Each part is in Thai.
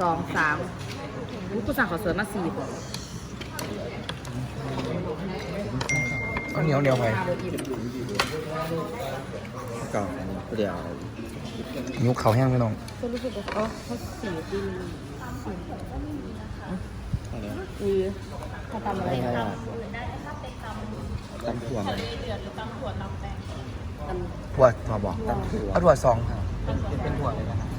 สองสามอุ๊ยกูสั่งขอเสริมมาสี่ก่อนเอาเหนียวเหนียวไปห้าเบอร์อิ่มก่อนเดี๋ยวยุกเขาแห้งพี่น้องก็รู้สึกว่าอ๋อเขาสี่ปีอะไรอือเขาทำอะไรอะไรนะอะตำถั่วมันทำถั่วถั่วบอกตำถั่วเอาถั่วสองค่ะเป็นถั่วเลยนะ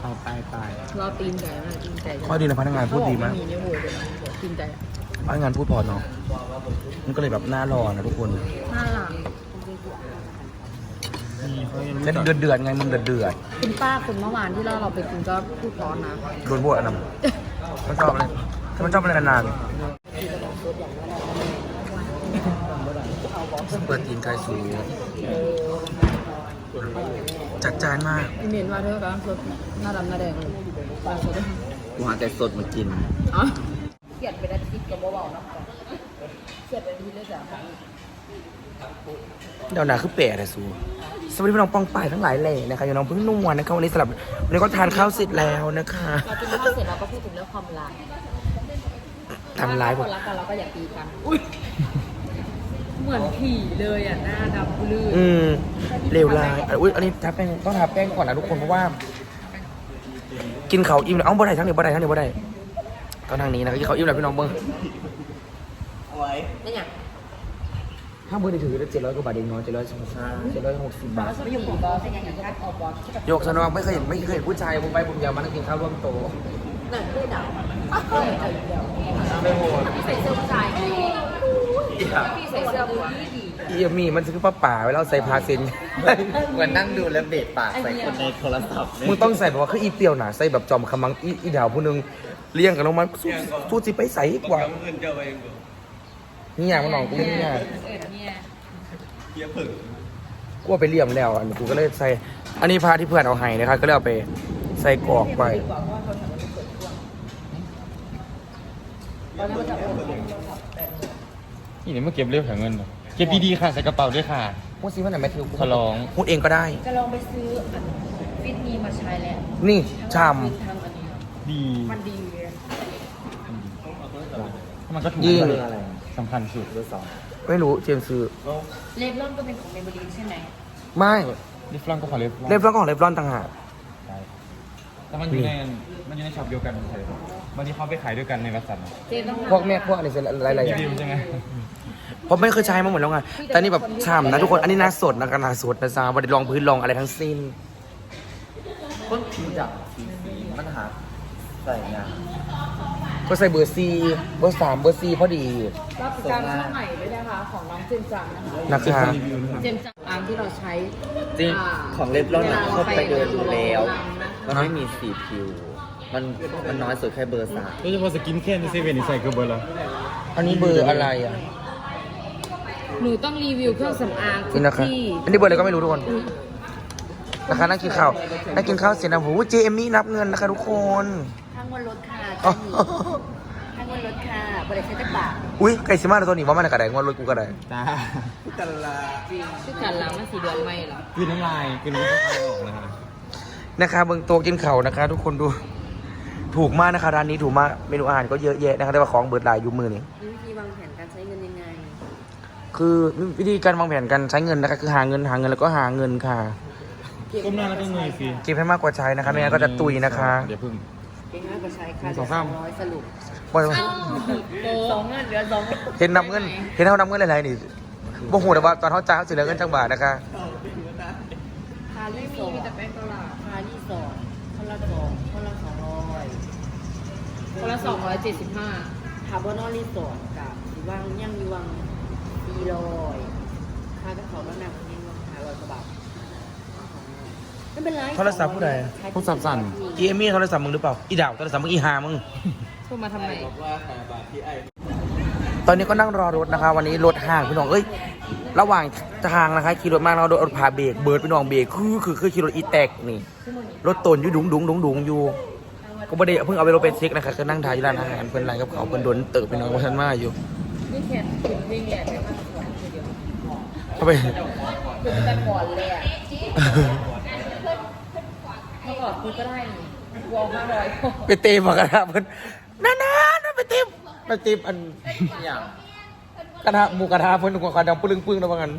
เอาไปไปเราตีนไก่มากตีนไก่ข้อดีนะพนักงานพูดดีมากมีเนื้อวัวด้วยนะตีนไก่พนักงานพูดพอเนาะมันก็เลยแบบน่ารอนะทุกคนน่ารักเส้นเดือดเดือดๆไงมันเดือดเดือดคุณป้าคนเมื่อวานที่เราเราไปกินก็พูดร้อนนะๆโดนบวชอันนั้นมันชอบอะไรมันชอบอะไรนานๆ เปิดตีนไก่สูงจัดจานมากอีเมนว่าเธอกำลังสดหน้าดำหน้าแดงเลยปลาสดด้วยกูหาแต่สดมากินอ๋อเกลียดเป็นอาทิตย์กับเบาๆนะเกลียดเป็นอาทิตย์เลยจ้ะเดี๋ยวหนาคือเป๋แต่สูสวัสดีพี่น้องปองป่ายทั้งหลายแหล่นะคะอยู่น้องเพิ่งนุ่มวันนะคะวันนี้สลับวันนี้ก็ทานข้าวเสร็จแล้วนะคะเรากินข้าวเสร็จเราก็พูดถึงเรื่องความรักทำร้ายผคมนรักกันเราก็อย่าตีกันอุ้ย เหมือนผีเลยอะ หน้าดำลื่นอืมเลวร้ายอะอุ้ยอันนี้ทาแป้งต้องทาแป้งก่อนนะทุกคนเพราะว่า กินเขาวอิ่มแล้วเอ้าบ่ได้ทั้งนี้บ่ได้ทั้งนี้บ่ได้ต้องทางนี้นะครับกินเขาวอิ่มแล้วพี่น้องเบิ้งนี่ไงถ้าเบอร์ได้ถือได้เจ็ดร้อยกว่าบาทเองเนาะเจ็ดร้อยสองเจ็ดร้อยหกสิบบาท ไม่อยู่บอสยังไงก็ออกบอสที่แบบโยกสนองไม่เคยเห็นไม่เคยเห็นผู้ชายผมไปผมอยากมานั่งกินข้าวร่วมโต๊ะหนังด้วยหนาวพี่ใส่เสื้อผู้ชาย พี่ใส่เสื้อผู้หญิงอีเอมี่มันคือป้าป่าไว้แล้วใส่พาเซนเหมือนนั่งดูแล้วเบะปากใส่คนในโทรศัพท์เนี่ยมึงต้องใส่แบบว่าคืออีเปรียวหนาใส่แบบจอมขมังอีอีดาวผู้หนึงเลี้ยงกันลงมาสู้สู้สิไปใส่อีกกว่านี่อย่างมันหนองกูนี่อย่างเออเนี่ยกูเอาไปเลี่ยมแล้วอันนี้กูก็เลยใส่ อันนี้พาที่เพื่อนเอาให้นะครับก็เลยเอาไปใส่กรอกไปนี่ เนี่ยเมื่อเก็บเรียบแผงเงินเหรอเก็บดีๆค่ะใส่กระเป๋าด้วยค่ะพูดซิว่าไหนไม่ถือกูขอร้องพูดเองก็ได้ จะลองไปซื้ออันฟิตมีมาใช้แล้วนี่ชามฟิตทั้งอันนี้ดีมันดีเลยมันก็ถูกยิ่งเรื่องอะไรสำคัญสุดเบอร์สองไม่รู้เจมส์ซื้อเลฟลอนก็เป็นของเมเบลีนใช่ไหมไม่ลิฟลอนก็ขอลิฟลอนเล็บร้อนของเล็บร้อนต่างหากใช่แต่มันอยู่ในมันอยู่ในช็อปเดียวกันใช่บางทีเขาไปขายด้วยกันในวัดสันนะเจนต้องพวกแม่พวกอะไรเสร็จอะไรๆอย่างรีวิวใช่ไหม ผมไม่เคยใช้มาหมดแล้วไงแต่นี่แบบฉ่ำนะทุกคน อันนี้หน้าสดนะกันหน้าสดนะจ๊ะบไดลองพื้นลองอะไรทั้งสิ้น คนผิวดับสีสีมันหาใส่งานก็ใส่เบอร์ซีเบอร์สามเบอร์ซีพอดี รับประกันช่องใหม่ด้วยนะคะของน้องเจมจังนะคะ นะคะรีวิวนะครับเจมจังอันที่เราใช้จริงาของเล็บร้อนอะเข้าไปเดินดูแล้วเรามันไม่มีสีผิว มันมันน้อยสุดแค่เบอร์สามโดยเฉพาะสกินแค่ในเซเว่นนี่ใส่เกือบเบอร์ละอันนี้เบอร์อะไรอะ หนูต้องรีวิวเครื่องสำอางทุนี่กนะคะ ที่อันนี้เบอร์อะไรก็ไม่รู้ทุกคน นะคะนั่งกินข้าวนั่งกินข้าวเสร็จนะโหเจเอมมี่นับเงินนะคะทุกคนทั้งวันรถค่ะอ๋อทั้งวันรถค่ะบริษัทจะบาทอุ้ยไก่ซิมาตัวนี้ว่ามันกระไดงวดรถกูกระไดจ้าชื่อการล้างมาสีเดือนไม่หรอคือน้ำลายคือน้ำลายออกนะคะนะคะเบิ่งโต๊ะกินข้าวนะคะ ทุกคนดู ถูกมากนะคะร้านนี้ถูกมากเมนูอาหารก็เยอะแยะนะคะแต่ว่าของเบิดหลายอยู่มือนี้วิธีวางแผนการใช้เงินยังไง คือวิธีการวางแผนการใช้เงินนะคะคือหาเงินหาเงินแล้วก็หาเงินค่ะ ก้มหน้าแล้วก็เงยสิเก็บให้มากกว่าใช้นะคะไม่งั้นก็จะตุยนะคะเดี๋ยวพึ่ง เก่งมากก็ใช้ค่ะสองสาม ร้อยสรุปว่าสองเงินเหลือสองเห็นนำเงิน เห็นเขานำเงินอะไรนี่บ่หูแต่ว่าตอนเขาจ้างเขาเสียเงินจังบาทนะคะคารี่มีมีแต่แป้งตลาดคารี่สองคนละสองคนละสองร้อยคนละสองร้อยเจ็ดสิบห้าคาร์บอนอลรีสอร์ทกับสีวังย่างมีวัง ปีลอยค่ากระเขาบ้านนาคนนี้วังหาร้อยกว่าบาทไม่เป็นไรโทรศัพท์ผู้ใด โทรศัพท์สั่น อีเอมี่โทรศัพท์มึงหรือเปล่า อีดาวโทรศัพท์มึงอีหามึง โทรมาทำไม ตอนนี้ก็นั่งรอรถนะคะ วันนี้รถห่างพี่น้อง เอ้ย ระหว่างทางนะคะขี่รถมาเราโดนผ่าเบรกเบิร์ดพี่น้องเบรกคือคือคือขี่รถอีแตกนี่ รถตนอยู่ดุงดุงดุงดุงอยู่ทางวันก็บ่ได้เพิ่งเอาไปรถไปเช็คนะคะคือนั่งทายอยู่ร้านอาหารเพิ่นร้านกับเขาวเพิ่นโดนเติบไปน้องว่าฉันมาอยู่ นี่แค่ถึงวิ่งแหละแต่ว่าก่อนเดียวเข้าไป คือแต่ก่อนเลยอะเมื่อก่อนคุณก็ได้วอลห้าร้อยไปตะหมากระทะเพิ่นนั่นๆนั่นไปตะไปตะอันอย่างกระทะหมูกระทะเพิ่นหัวกระดำปึ้งปึ้งแล้วว่างั้น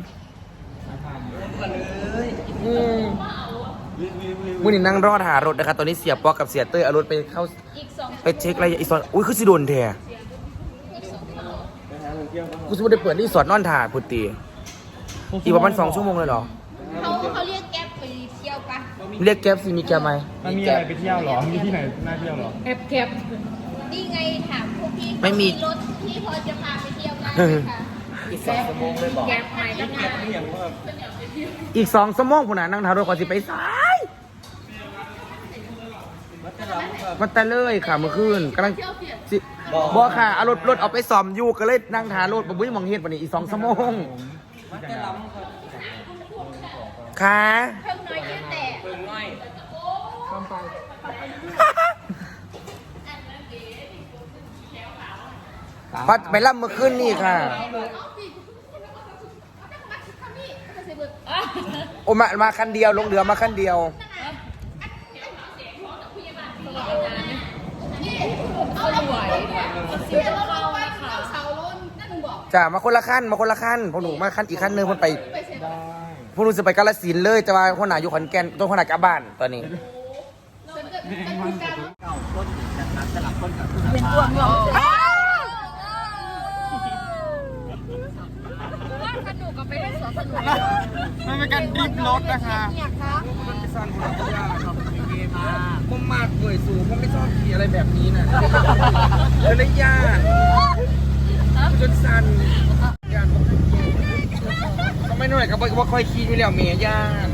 อืมมื้อนี้นั่งรอดหารถนะครับตอนนี้เสียปอกกับเสียเต้ยเอารถไปเข้าไปเช็คอะไรอีกสอนอุ้ยคือสิโดนแท้ กูสิบ่ได้เปิดนี่สอดนอนถ่าพุตติอีกประมาณ2ชั่วโมงเลยเหรอ เขาเขาเรียกแก๊ปไปเที่ยวปะเรียกแก๊ปสิมีแก๊ปไหมมันมีอะไรไปเที่ยวเหรอ มีที่ไหนน่าเที่ยวเหรอแคบแคบนี่ไงถามพวกพี่ไม่มี รถที่พอจะพาไปเที่ยวได้ไหมคะอีกสองชั่วโมงเลยบอกแคบใหม่ก็มาอีกสองชั่วโมงพุ่นน่ะนั่งถ่ารถก่อนสิไปสายมาแต่เลยค่ะเมื่อคืนกำลัง บ่ค่ะเอารถรถเอาไปซ่อมอยู่ก็เลยนั่งถ่ารถบ่มีหมองเฮ็ดบัดนี้อีกสองชั่วโมงค่ะเพิ่งน้อยแค่แต่พัดไปรับเมื่อคืนนี่ค่ะ โอ้มามาคันเดียวลงเรือมาคันเดียว เอาไหว เดี๋ยวเราไปเขาเสาล้นนั่นบอกจ้ามาคนละขั้นมาคนละขั้นพวกหนูมาขั้นอีกขั้นหนึ่งคนไปพวกหนูจะไปกาลสินธุ์เลยแต่ว่าคนหนาอยู่ขอนแก่นต้นคนหนากลับบ้านตอนนี้เป็นตัวเงาว่าสนุกกับไปเล่นสวนสนุกมันเป็นการดริฟท์รถนะคะ เนี่ยคะ ผมมากเวยสูงผมไม่ชอบขี่อะไรแบบนี้นะเลยเลยยากจนสั่นยากก็ไม่หน่อยก็บอกว่าค่อยขี่อยู่แล้วเมียยาก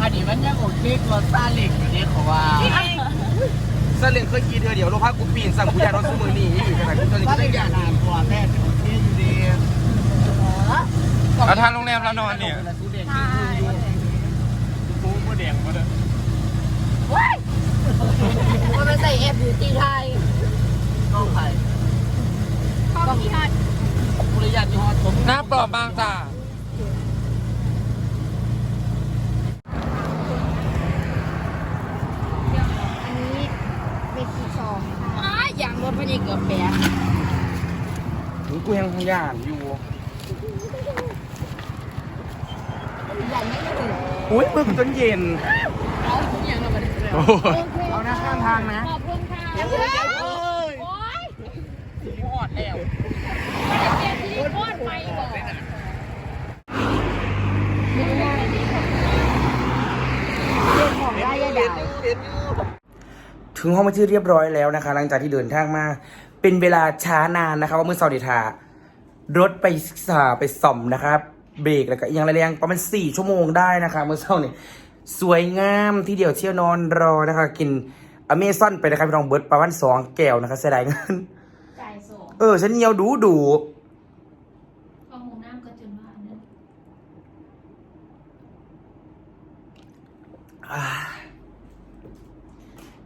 อันนี้มันยังโอเคกว่าซาเล็กอยู่เนี่ยเขาว่าซาเล้งเคยขี่เดือเดียวรถพักกูปีนสั่งกูยานรถสมือนี่อยู่ขนาดกูตอนนี้ซาก็เล็ยักงยากนานกว่าแม่โอเคอยู่ดีแล้วทานโรงแรมแล้วนอนเนี่ยสู้เด็กฟูมือแดงมาเลยมันไปใส่แอปอยู่ที่ไทยน้องไทยก็มีฮัทบริยาที่ฮอตผมหน้าปลอบมากจ้าอันนี้เวทีสองค่ะอ้าอย่างรถพอดีเกือบแปะถึงกูยังยานอยู่ใหญ่ไม่ถึง อุ้ยมึงจนเย็นเอาทุกอย่างเราไปเลยเอาหน้าข้างทางนะขอบคุณค่ะเอ้ยโอ๊ยฮอตแล้วเวทีโคตรไปบอกถึงห้องมาที่เรียบร้อยแล้วนะคะ หลังจากที่เดินทางมา เป็นเวลาช้านานนะคะว่าเมื่อซาดิทารถไปศึกษาไปส่อมนะครับ เบรกแล้วก็อีกอย่างไรแรงประมาณสี่ชั่วโมงได้นะคะเมื่อเช้านี่สวยงามที่เดียวเที่ยวนอนรอนะคะ กินอเมซอนไปนะครับพี่น้องเบิร์ดประมาณสองแก้วนะคะเสียดายเงินจ่ายส่งเออฉันเหี่ยวดูดูเอาหมูน้ำก็จนว่าอันนั้นอ่า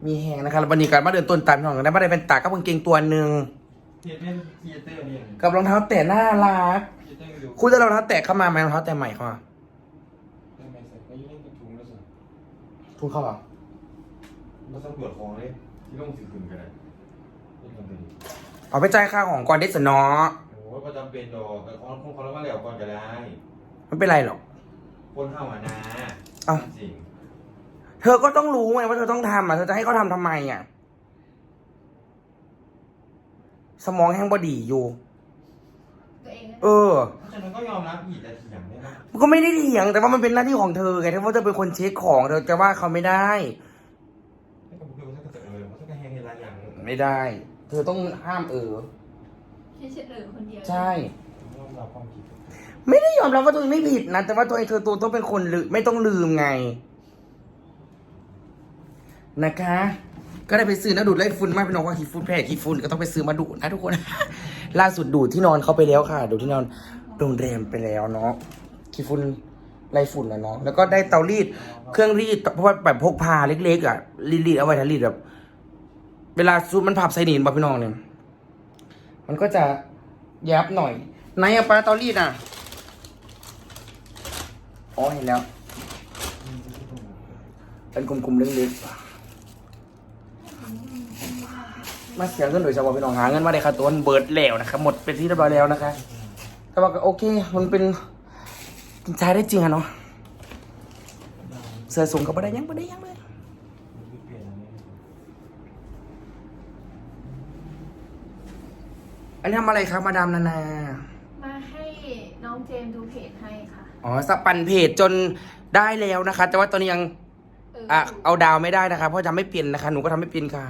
มีแหงนะคะแล้ววันนี้การมาเดินต้นตามพี่น้องกันได้มาได้เป็นตากกับกางเกงตัวหนึ่งเทียเต้นเทียเต้นเนี่ยกับรองเท้าแตะน่ารักเทียเต้นดู คุณจะรองเท้าแตะเข้ามาไหมรองเท้าแตะใหม่เข้ามาทำไมใส่ก็ยิ่งกระถุงแล้วสิทุกเข้าเหรอเราต้องตรวจของเลยที่ต้องสืบคืนกันเลยนี่ทำเป็นเอาไปจ่ายค่าของก่อนได้สนอโอ้ก็จำเป็นดอกแต่ของของเขาแล้วก็แล้วก่อนก็ได้ไม่เป็นไรหรอก คนเข้ามานะเอ้า จริงเธอก็ต้องรู้ไงว่าเธอต้องทำอะเธอจะให้เขาทำทำไมอะ สมองแห้งบอดีอยู่ตัว เองเออเพราะฉะนั้นก็ยอมรับผิดแต่เถียงได้ไหมมันก็ไม่ได้เถียงแต่ว่ามันเป็นหน้าที่ของเธอไงถ้าว่าเธอเป็นคนเช็คของเธอจะว่าเขาไม่ได้ ให้กับบุคคลสักกระเจิงเลยเพราะสักกระแหงเห็นหลายอย่างไม่ได้ เธอต้องห้ามเออ แค่เฉลยคนเดียวใช่ ยอมรับความผิดไม่ได้ยอมรับว่าตัวเองไม่ผิดนะแต่ว่าตัวเองเธอตัวต้องเป็นคนลืมไม่ต้องลืมไง นะคะ ก็ได้ไปซื้อนะดูดไล่ฝุ่นมากพี่น้องว่าขี้ฝุ่นแพ้ขี้ฝุ่นก็ต้องไปซื้อมาดูดนะทุกคน ล่าสุดดูดที่นอนเขาไปแล้วค่ะ ดูดที่นอนโรงแรมไปแล้วเนาะขี้ฝุ่นไรฝุ่นอะเนาะแล้วก็ได้เตารีดเครื่องรีดเพราะว่าแบบพกพาเล็กๆอะรีดรีดเอาไว้ถ้ารีดแบบ เวลาซูปมันผับใส่หนีนบ่พี่น้องเนี่ยมันก็จะยับหน่อยไหนอะปลาเตารีดอะอ๋อเห็นแล้วเป็นกลุ่มๆเล็กๆ มาเสียเงินโดยเฉพาะพี่น้องหาเงินมาได้ค่ะตัวมันเบิร์ดแล้วนะครับหมดเป็นที่เรียบร้อยแล้วนะคะแต่ว่าก็โอเคมันเป็นใช้ได้จริงอะเนาะเสือสูงก็บ่ได้ยังบ่ได้ยังเลยอันนี้ทำอะไรครับมาดามนานามาให้น้องเจมส์ดูเพจให้ค่ะ อ๋อสปันเพจจนได้แล้วนะคะ แต่ว่าตอนนี้ยังเอออะเอาดาวไม่ได้นะคะ เพราะจำไม่เป็นนะคะ หนูก็ทำไม่เป็นค่ะ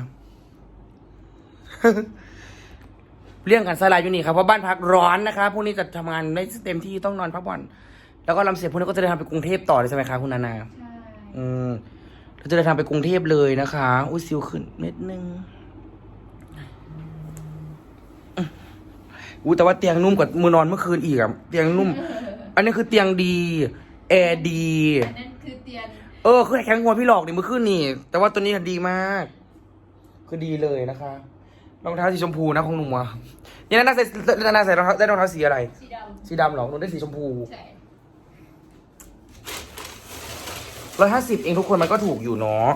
เรื่องการสลายอยู่นี่ครับเพราะบ้านพักร้อนนะคะพวกนี้จะทำงานได้เต็มที่ต้องนอนพักผ่อน แล้วก็ลำเสียพวกนี้ก็จะเดินทางไปกรุงเทพต่อเลยใช่ไหมคะคุณนานา ใช่อืมเราจะเดินทางไปกรุงเทพเลยนะคะอุ้ยซิวขึ้นนิดนึงอุ้ยแต่ว่าเตียงนุ่มกว่ามือนอนเมื่อคืนอีกอะเตียงนุ่ม อันนี้คือเตียงดีแอร์ดี อันนั้นคือเตียนเออคือแข็งหัวพี่หลอกนี่เมื่อคืนนี่ แต่ว่าตัวนี้ดีมาก คือดีเลยนะคะ รองเท้าสีชมพูนะของหนูอะนี่นานาใส่นานาใส่รองเท้าได้รองเท้าสีอะไร สีดสีดำเหรอหนูได้สีชมพูำใช่ร้อยห้าสิบเองทุกคนมันก็ถูกอยู่เนาะ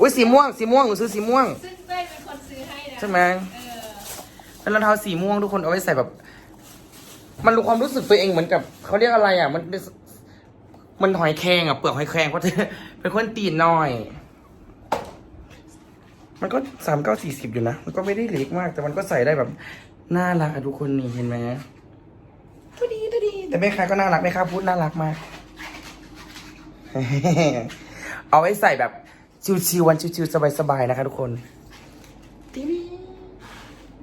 อุ้ยสีม่วงสีม่วงหนูซื้อสีม่วง ซึ่งเต้ยเป็นคนซื้อให้นะใช่ไหม เออเป็นรองเท้าสีม่วงทุกคนเอาไว้ใส่แบบ มันรู้ความรู้สึกตัวเองเหมือนกับเขาเรียกอะไรอะ มันเป็นมันหอยแครงอะเปลือกหอยแครงเพราะเป็นคนตีนน้อย มันก็สามเก้าสี่สิบอยู่นะ มันก็ไม่ได้เล็กมาก แต่มันก็ใส่ได้แบบน่ารักอะทุกคนนี่เห็นไหมตัวดีตัวดี แต่แม่ค้าก็น่ารักแม่ค้าพูดน่ารักมาก เอาไว้ใส่แบบชิวๆวันชิวๆสบายๆนะคะทุกคนตีดี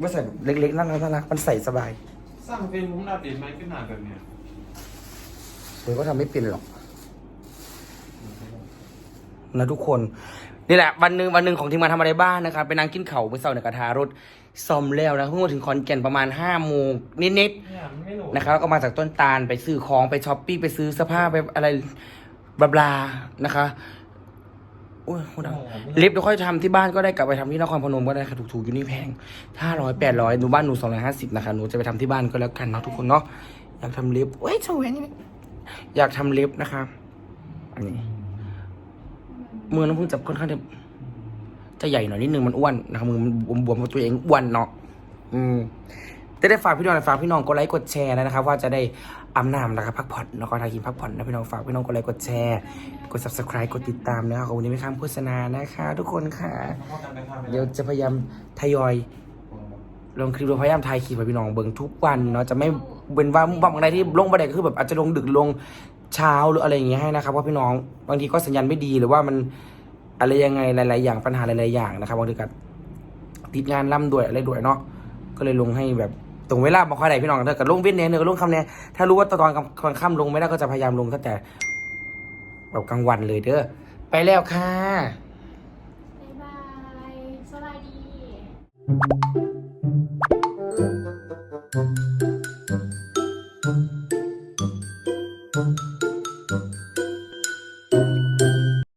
ว่าใส่แบบเล็กๆน่ารักน่ารักมันใส่สบาย สร้างเฟซบุ๊กอัปเดตไหมขึ้นหนาแบบเนี้ยหรือก็ทำไม่เป็นหรอกนะทุกคน นี่แหละวันหนึ่งวันหนึ่งของทีมงานทำอะไรบ้างนะครับไปนั่งกินเข่าวเมื่อเช้าในกระทารถซ่อมแล้วนะเพิ่งมาถึงคอนแก่นประมาณห้าโมงนิดเนี่ยมันไม่โหลดๆนะครับแล้วก็มาจากต้นตาลไปซื้อของไปช้อปปิ้งไปซื้อเสื้อผ้าไปอะไรบลาบลานะคะโอ้ยโคตรดังเล็บเดี๋ยวค่อยทำที่บ้านก็ได้กลับไปทำที่นครพนมก็ได้ค่ะถูกๆอยู่นี่แพงห้าร้อยแปดร้อยหนูบ้านหนูสองร้อยห้าสิบนะคะหนูจะไปทำที่บ้านก็แล้วกันนะทุกคนเนาะอยากทำเล็บเอ้ยโชว์แหวนนี่อยากทำเล็บนะคะอันนี้ มือน้องพึ่งจับค่อนข้างจะจะใหญ่หน่อยนิดนึงมันอ้วนนะครับมือมันบวมๆเพราะตัวเองอ้วนเนาะอืมจะได้ฝากพี่น้องฝากพี่น้องกดไลค์กดแชร์นะครับ ว่าจะได้อาน้ำนะครับพักผ่อนแล้วก็ทากินพักผ่อนนะพี่น้องฝากพี่น้องกดไลค์กดแชร์กด subscribe กดติดตามนะครับขอบคุณที่ไม่ข้ามโฆษณานะคะ ทุกคนค่ะ เดี๋ยวจะพยายามทยอยลงคลิปเราพยายามถ่ายคลิปให้พี่น้องเบิ่งทุกวันเนาะจะไม่เป็นว่าบางอะไรที่ลงประเด็นคือแบบอาจจะลงดึกลง เช้าหรืออะไรอย่างเงี้ยให้นะครับเพราะพี่น้องบางทีก็สัญญาณไม่ดีหรือว่ามันอะไรยังไงหลาย ๆ อย่างปัญหาหลาย ๆ อย่างนะครับบางทีก็ติดงานล่ำด้วยอะไรด้วยเนาะก็เลยลงให้แบบตรงเวลาบางค่อยไหนพี่น้องถ้าเกิดลงเว้นเนี้ยเนื้อลงคำเนี้ยถ้ารู้ว่าตอนกลางค่ำลงไม่ได้ก็จะพยายามลงตั้งแต่แบบกลางวันเลยเด้อไปแล้วค่ะ บ๊ายบาย สวัสดี